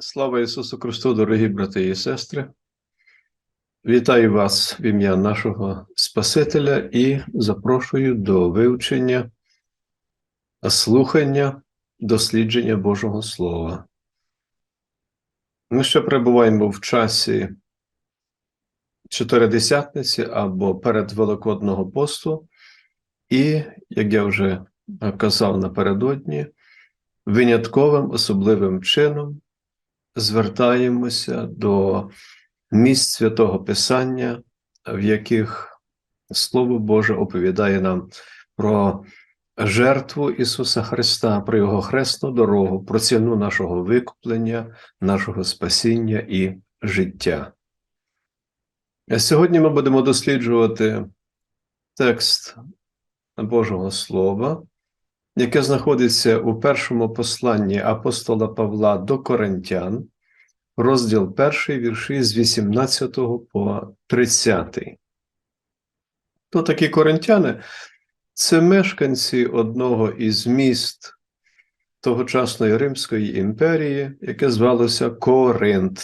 Слава Ісусу Христу, дорогі брати і сестри. Вітаю вас в ім'я нашого Спасителя і запрошую до вивчення, слухання, дослідження Божого Слова. Ми ще перебуваємо в часі Чотиридесятниці або перед Великодного посту, і, як я вже казав напередодні, винятковим особливим чином звертаємося до місць святого Писання, в яких Слово Боже оповідає нам про жертву Ісуса Христа, про Його хресну дорогу, про ціну нашого викуплення, нашого спасіння і життя. Сьогодні ми будемо досліджувати текст Божого Слова, яке знаходиться у першому посланні апостола Павла до Коринтян, розділ 1, вірші з 18 по 30. То такі коринтяни це мешканці одного із міст тогочасної Римської імперії, яке звалося Коринт.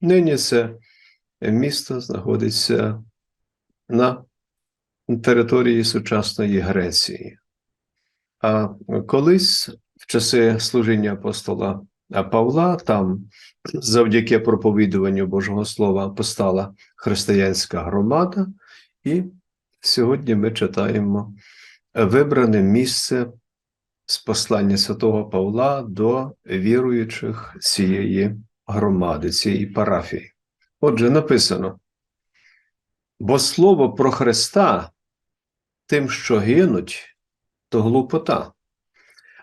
Нині це місто знаходиться на території сучасної Греції. А колись, в часи служіння апостола Павла, там завдяки проповідуванню Божого Слова постала християнська громада, і сьогодні ми читаємо вибране місце з послання святого Павла до віруючих цієї громади, цієї парафії. Отже, написано: бо слово про Христа тим, що гинуть, то глупота.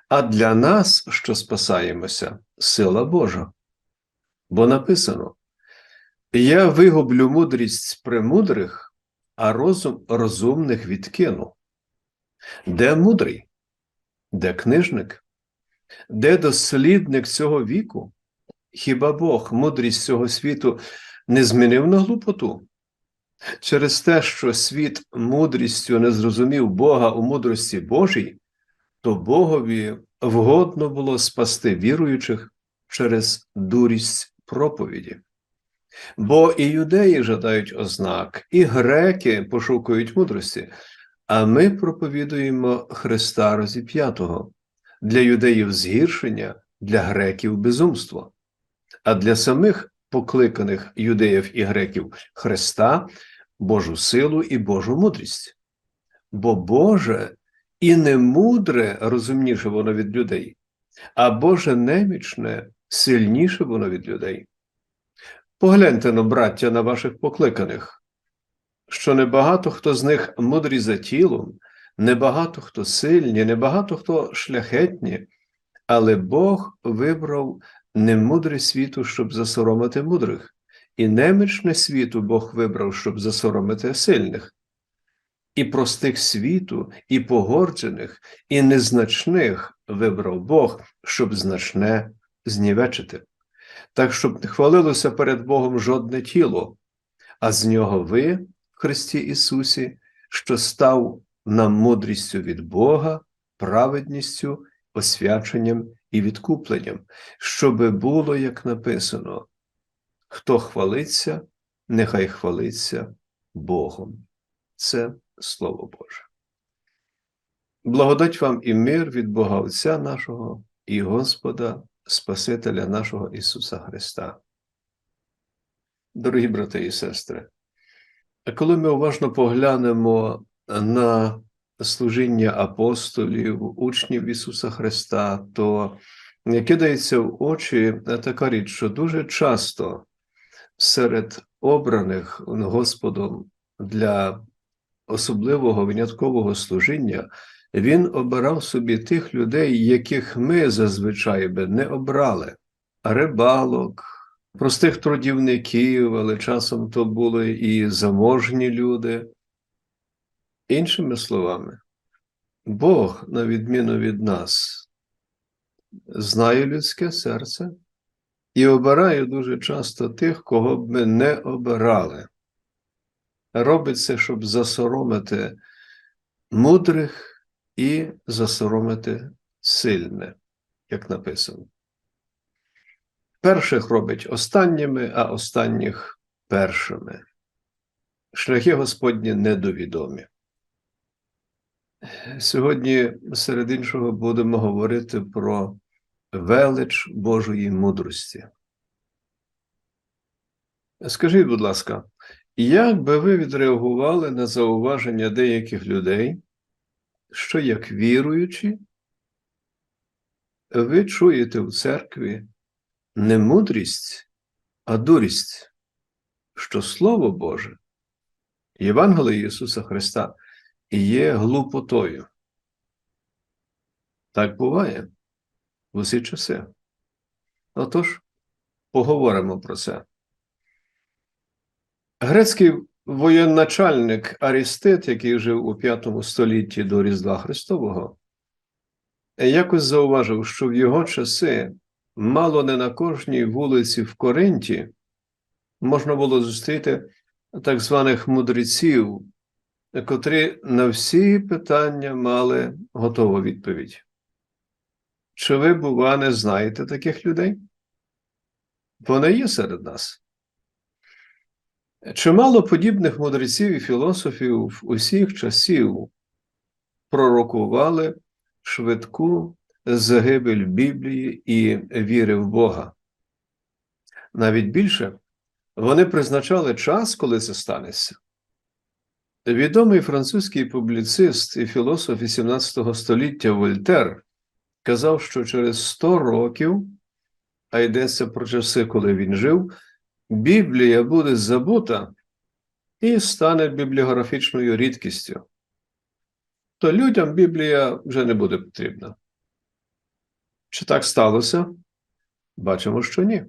А для нас, що спасаємося, сила Божа. Бо написано: Я вигублю мудрість премудрих, а розум розумних відкину. Де мудрий? Де книжник? Де дослідник цього віку? Хіба Бог мудрість цього світу не змінив на глупоту? Через те, що світ мудрістю не зрозумів Бога у мудрості Божій, то Богові вгодно було спасти віруючих через дурість проповіді. Бо і юдеї жадають ознак, і греки пошукують мудрості, а ми проповідуємо Христа розіп'ятого для юдеїв згіршення, для греків безумство, а для самих покликаних юдеїв і греків Христа, Божу силу і Божу мудрість. Бо Боже і не мудре розумніше воно від людей, а Боже немічне сильніше воно від людей. Погляньте на браття на ваших покликаних, що небагато хто з них мудрі за тілом, небагато хто сильні, небагато хто шляхетні, але Бог вибрав немудре світу, щоб засоромити мудрих, і немічне світу Бог вибрав, щоб засоромити сильних, і простих світу, і погорджених, і незначних вибрав Бог, щоб значне знівечити. Так, щоб не хвалилося перед Богом жодне тіло, а з нього ви, Христі Ісусі, що став нам мудрістю від Бога, праведністю, освяченням і відкупленням, щоби було, як написано, хто хвалиться, нехай хвалиться Богом. Це Слово Боже. Благодать вам і мир від Бога Отця нашого і Господа, Спасителя нашого Ісуса Христа. Дорогі брати і сестри, коли ми уважно поглянемо на служіння апостолів, учнів Ісуса Христа, то кидається в очі така річ, що дуже часто серед обраних Господом для особливого виняткового служіння він обирав собі тих людей, яких ми зазвичай би не обрали рибалок, простих трудівників, але часом то були і заможні люди. Іншими словами, Бог, на відміну від нас, знає людське серце і обирає дуже часто тих, кого б ми не обирали. Робить це, щоб засоромити мудрих і засоромити сильне, як написано. перших робить останніми, а останніх першими. Шляхи Господні недовідомі. Сьогодні, серед іншого, будемо говорити про велич Божої мудрості. Скажіть, будь ласка, як би ви відреагували на зауваження деяких людей, що як віруючі, ви чуєте в церкві не мудрість, а дурість, що Слово Боже, Євангеліє Ісуса Христа є глупотою. Так буває в усі часи. Отож, поговоримо про це. Грецький воєначальник Арістит, який жив у V столітті до Різдва Христового, якось зауважив, що в його часи мало не на кожній вулиці в Коринті можна було зустріти так званих мудреців, котрі на всі питання мали готову відповідь. Чи ви, бува, не знаєте таких людей? Вони є серед нас. Чимало подібних мудреців і філософів усіх часів пророкували швидку загибель Біблії і віри в Бога. Навіть більше вони призначали час, коли це станеться. Відомий французький публіцист і філософ XVIII століття Вольтер казав, що через 100 років, а йдеться про часи, коли він жив, Біблія буде забута і стане бібліографічною рідкістю. То людям Біблія вже не буде потрібна. Чи так сталося? Бачимо, що ні.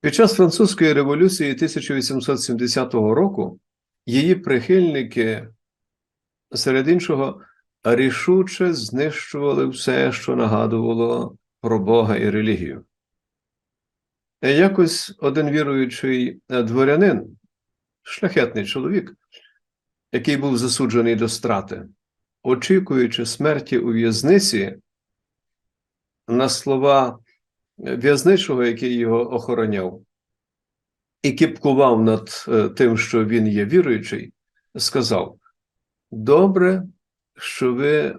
Під час Французької революції 1870 року її прихильники, серед іншого, рішуче знищували все, що нагадувало про Бога і релігію. Якось один віруючий дворянин, шляхетний чоловік, який був засуджений до страти, очікуючи смерті у в'язниці, на слова в'язничого, який його охороняв, і кіпкував над е, тим, що він є віруючий, сказав: Добре, що ви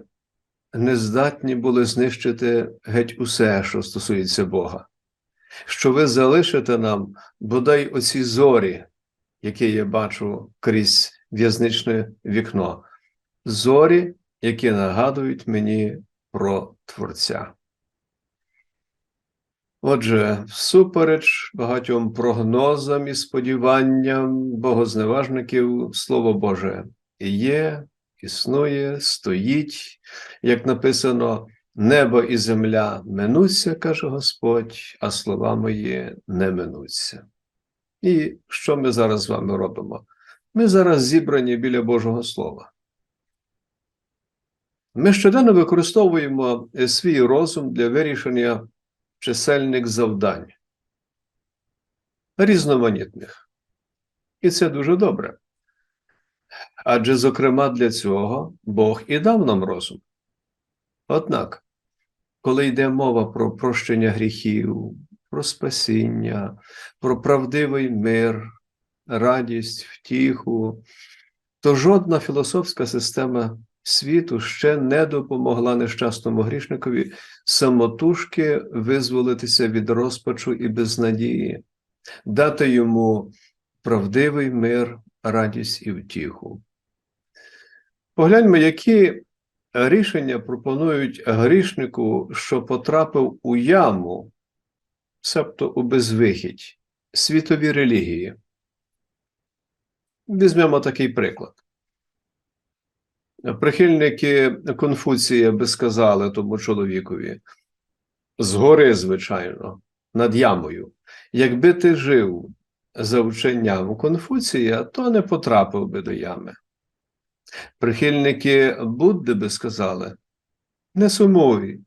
не здатні були знищити геть усе, що стосується Бога, що ви залишите нам бодай оці зорі, які я бачу крізь в'язничне вікно, зорі, які нагадують мені про Творця. Отже, всупереч багатьом прогнозам і сподіванням богозневажників, Слово Боже є, існує, стоїть, як написано, небо і земля минуться, каже Господь, а слова мої не минуться. І що ми зараз з вами робимо? Ми зараз зібрані біля Божого Слова. Ми щоденно використовуємо свій розум для вирішення чисельних завдань, різноманітних. І це дуже добре. Адже, зокрема, для цього Бог і дав нам розум. Однак, коли йде мова про прощення гріхів, про спасіння, про правдивий мир, радість, втіху, то жодна філософська система світу ще не допомогла нещасному грішникові самотужки визволитися від розпачу і безнадії, дати йому правдивий мир, радість і втіху. Погляньмо, які рішення пропонують грішнику, що потрапив у яму, себто у безвихідь, світові релігії. Візьмемо такий приклад. Прихильники Конфуція би сказали тому чоловікові, згори, звичайно, над ямою. Якби ти жив за вченням Конфуція, то не потрапив би до ями. Прихильники Будди би сказали: не сумуй,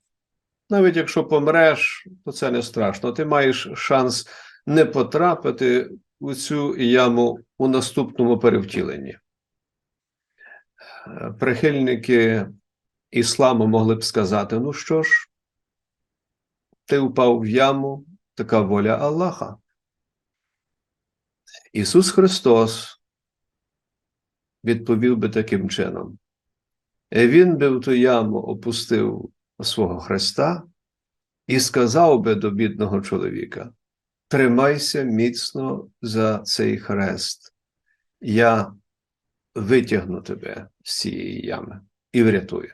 навіть якщо помреш, то це не страшно. Ти маєш шанс не потрапити у цю яму у наступному перевтіленні прихильники ісламу могли б сказати: ну що ж, ти впав в яму, така воля Аллаха. Ісус Христос відповів би таким чином. Він би в ту яму опустив свого Христа і сказав би до бідного чоловіка: Тримайся міцно за цей хрест, я витягну тебе з цієї ями і врятую.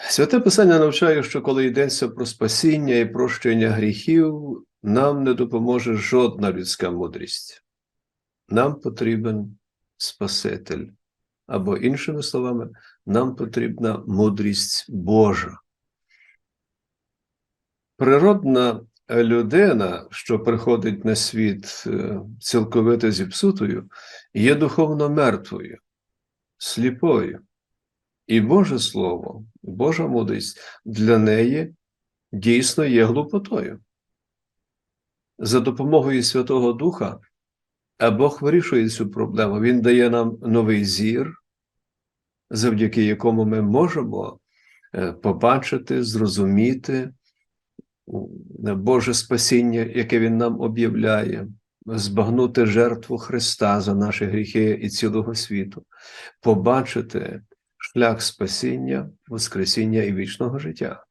Святе Писання навчає, що коли йдеться про спасіння і прощення гріхів, нам не допоможе жодна людська мудрість. Нам потрібен Спаситель. Або, іншими словами, нам потрібна мудрість Божа. Природна людина, що приходить на світ е, цілковито зіпсутою, є духовно мертвою, сліпою. І Боже Слово, Божа мудрість для неї дійсно є глупотою. За допомогою Святого Духа Бог вирішує цю проблему. Він дає нам новий зір, завдяки якому ми можемо е, побачити, зрозуміти Боже спасіння, яке Він нам об'являє, збагнути жертву Христа за наші гріхи і цілого світу, побачити шлях спасіння, Воскресіння і вічного життя.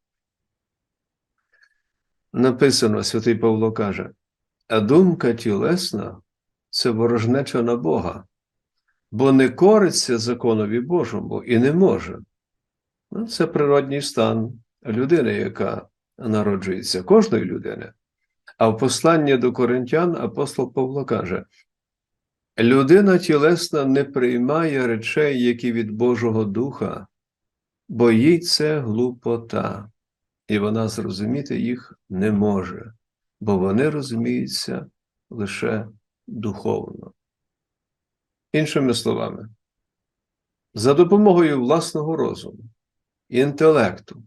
Написано, святий Павло каже, а думка тілесна це ворожнеча на Бога, бо не кориться законові Божому і не може. Ну, Це природній стан людини, яка народжується, кожної людини. А в посланні до коринтян апостол Павло каже: людина тілесна не приймає речей, які від Божого Духа, бо їй це глупота, і вона зрозуміти їх не може, бо вони розуміються лише духовно. Іншими словами, за допомогою власного розуму, інтелекту,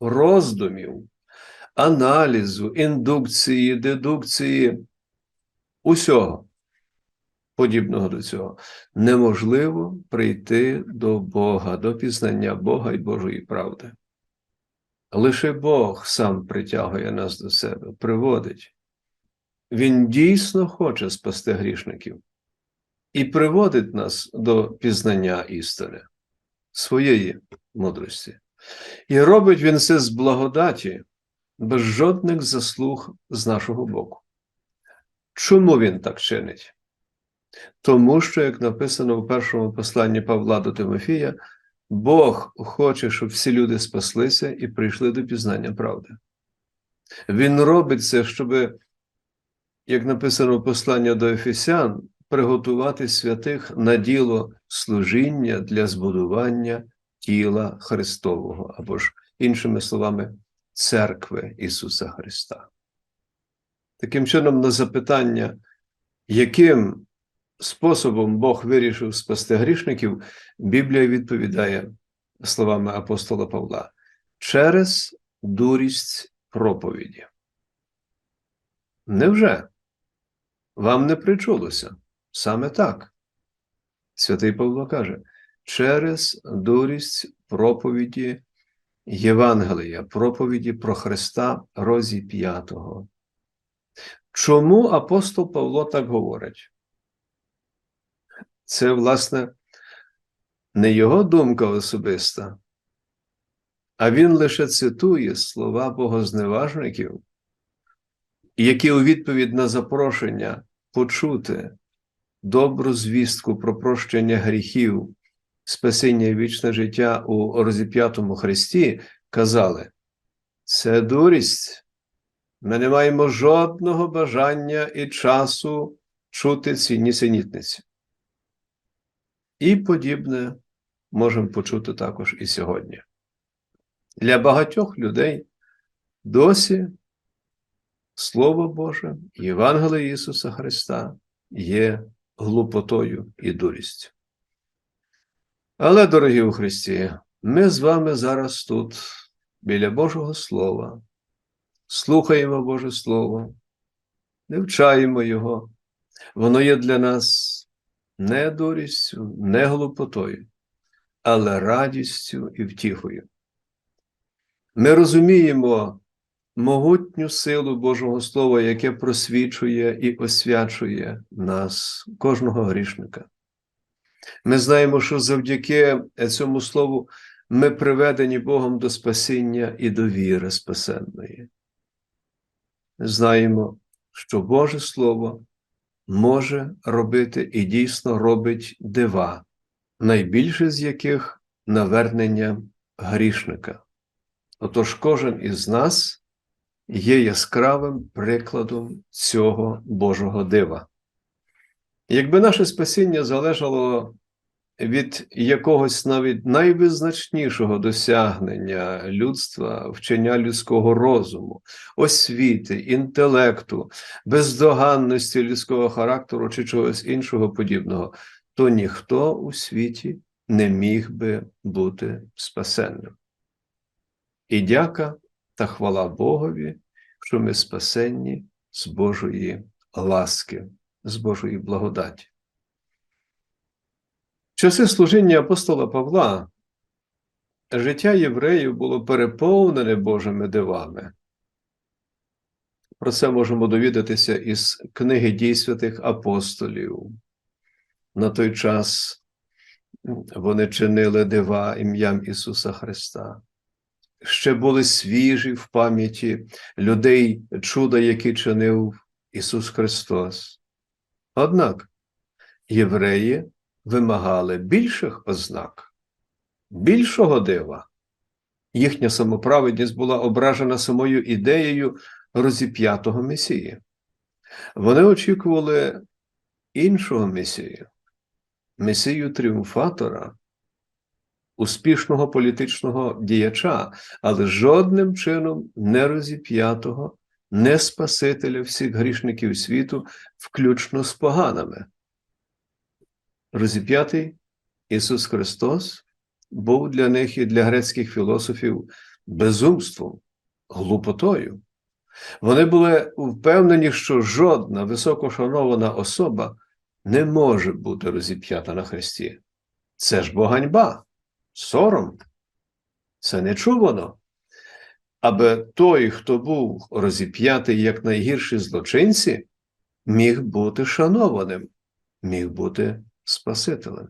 роздумів, аналізу, індукції, дедукції, усього подібного до цього, неможливо прийти до Бога, до пізнання Бога і Божої правди. Лише Бог сам притягує нас до себе, приводить. Він дійсно хоче спасти грішників і приводить нас до пізнання істини, своєї мудрості. І робить він це з благодаті, без жодних заслуг з нашого боку. Чому він так чинить? Тому що, як написано в першому посланні Павла до Тимофія, Бог хоче, щоб всі люди спаслися і прийшли до пізнання правди. Він робить це, щоби як написано в послання до Ефесян, приготувати святих на діло служіння для збудування тіла Христового, або ж, іншими словами, церкви Ісуса Христа. Таким чином, на запитання, яким способом Бог вирішив спасти грішників, Біблія відповідає словами апостола Павла через дурість проповіді. Невже? Вам не причулося? Саме так. Святий Павло каже, через дурість проповіді Євангелія, проповіді про Христа розі п'ятого. Чому апостол Павло так говорить? Це, власне, не його думка особиста, а він лише цитує слова богозневажників які у відповідь на запрошення почути добру звістку про прощення гріхів, спасіння і вічне життя у розіп'ятому Христі, казали: це дурість. Ми не маємо жодного бажання і часу чути ці нісенітниці. І подібне можемо почути також і сьогодні. Для багатьох людей досі Слово Боже, Євангеліє Ісуса Христа є глупотою і дурістю. Але, дорогі у Христі, ми з вами зараз тут, біля Божого Слова, слухаємо Боже Слово, вивчаємо Його. Воно є для нас не дурістю, не глупотою, але радістю і втіхою. Ми розуміємо могутню силу Божого Слова, яке просвічує і освячує нас, кожного грішника. Ми знаємо, що завдяки цьому слову ми приведені Богом до спасіння і до віри спасенної. Знаємо, що Боже Слово може робити і дійсно робить дива, найбільше з яких навернення грішника. Отож, кожен із нас є яскравим прикладом цього Божого дива. Якби наше спасіння залежало від якогось навіть найвизначнішого досягнення людства, вчення людського розуму, освіти, інтелекту, бездоганності людського характеру чи чогось іншого подібного, то ніхто у світі не міг би бути спасенним. І дяка та хвала Богові, що ми спасенні з Божої ласки, з Божої благодаті. Часи служіння апостола Павла життя євреїв було переповнене Божими дивами. Про це можемо довідатися із книги дій святих апостолів. На той час вони чинили дива ім'ям Ісуса Христа. Ще були свіжі в пам'яті людей чуда, які чинив Ісус Христос. Однак євреї вимагали більших ознак, більшого дива. Їхня самоправедність була ображена самою ідеєю розіп'ятого Месії. Вони очікували іншого Месію, Месію тріумфатора, успішного політичного діяча, але жодним чином не розіп'ятого, не Спасителя всіх грішників світу, включно з поганими. Розіп'ятий Ісус Христос був для них і для грецьких філософів безумством, глупотою. Вони були впевнені, що жодна високошанована особа не може бути розіп'ята на Христі. Це ж бо ганьба, сором. Це не чувано. Аби той, хто був розіп'ятий як найгірші злочинці, міг бути шанованим, міг бути Спасителем.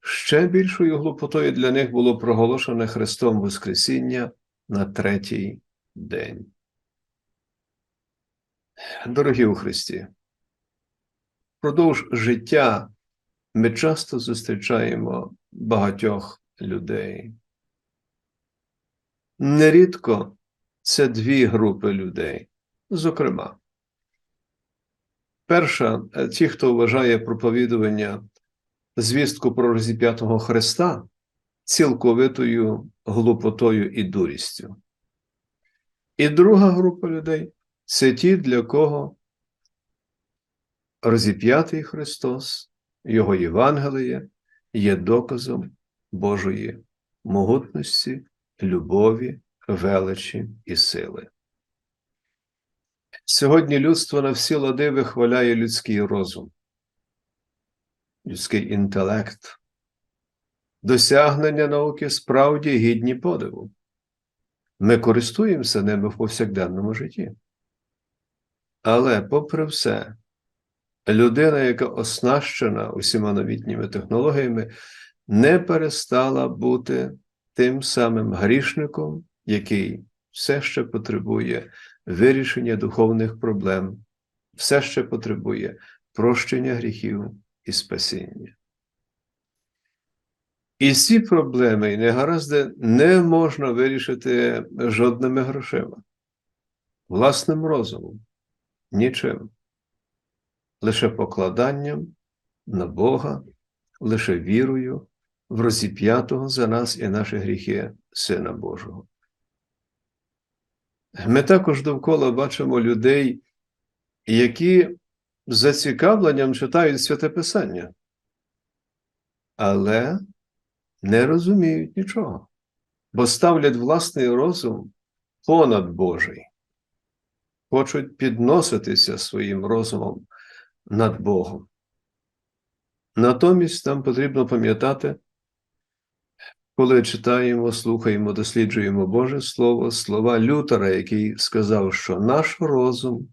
Ще більшою глупотою для них було проголошене Христом Воскресіння на третій день. Дорогі у Христі, впродовж життя ми часто зустрічаємо багатьох людей. Нерідко це дві групи людей, зокрема. Перша, ті, хто вважає проповідування звістку про розіп'ятого Христа цілковитою глупотою і дурістю. І друга група людей це ті, для кого розіп'ятий Христос, Його Євангеліє є доказом Божої могутності, любові, величі і сили. Сьогодні людство на всі лади вихваляє людський розум, людський інтелект, досягнення науки справді гідні подиву. Ми користуємося ними в повсякденному житті. Але, попри все, людина, яка оснащена усіма новітніми технологіями, не перестала бути тим самим грішником, який все ще потребує вирішення духовних проблем, все ще потребує прощення гріхів і спасіння. І ці проблеми і негаразди не можна вирішити жодними грошима, власним розумом, нічим, лише покладанням на Бога, лише вірою в розіп'ятого за нас і наші гріхи Сина Божого. Ми також довкола бачимо людей, які з зацікавленням читають святе Писання, але не розуміють нічого, бо ставлять власний розум понад Божий, хочуть підноситися своїм розумом над Богом. Натомість нам потрібно пам'ятати коли читаємо, слухаємо, досліджуємо Боже Слово, слова Лютера, який сказав, що наш розум,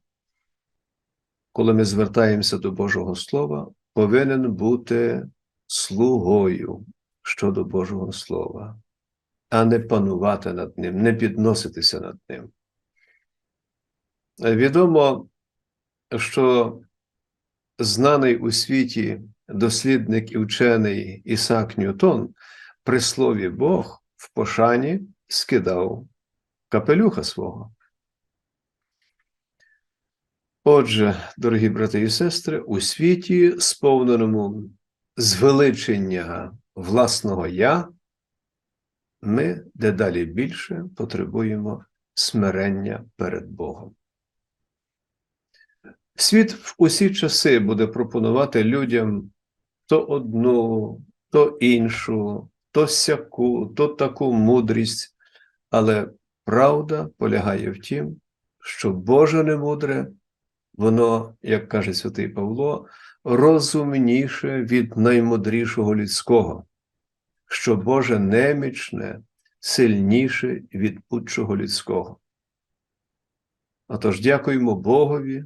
коли ми звертаємося до Божого Слова, повинен бути слугою щодо Божого Слова, а не панувати над ним, не підноситися над ним. Відомо, що знаний у світі дослідник і вчений Ісак Ньютон при слові Бог в пошані скидав капелюха свого. Отже, дорогі брати і сестри, у світі, сповненому звеличення власного я, ми дедалі більше потребуємо смирення перед Богом. Світ в усі часи буде пропонувати людям то одну, то іншу, то сяку, то таку мудрість, але правда полягає в тім, що Боже немудре, воно, як каже святий Павло, розумніше від наймудрішого людського, що Боже немічне, сильніше від будь-чого людського. Отож, дякуємо Богові,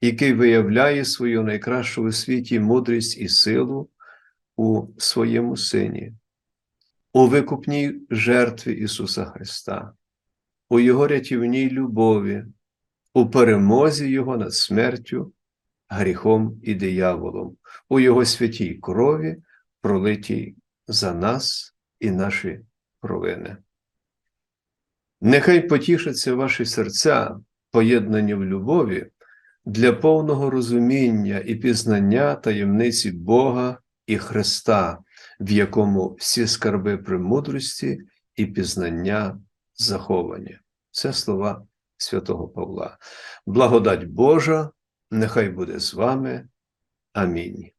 який виявляє свою найкращу у світі мудрість і силу у своєму Сині, у викупній жертві Ісуса Христа, у Його рятівній любові, у перемозі Його над смертю, гріхом і дияволом, у Його святій крові, пролитій за нас і наші провини. Нехай потішаться ваші серця, поєднані в любові для повного розуміння і пізнання таємниці Бога і Христа, в якому всі скарби премудрості і пізнання заховані. Це слова святого Павла. Благодать Божа, нехай буде з вами. Амінь.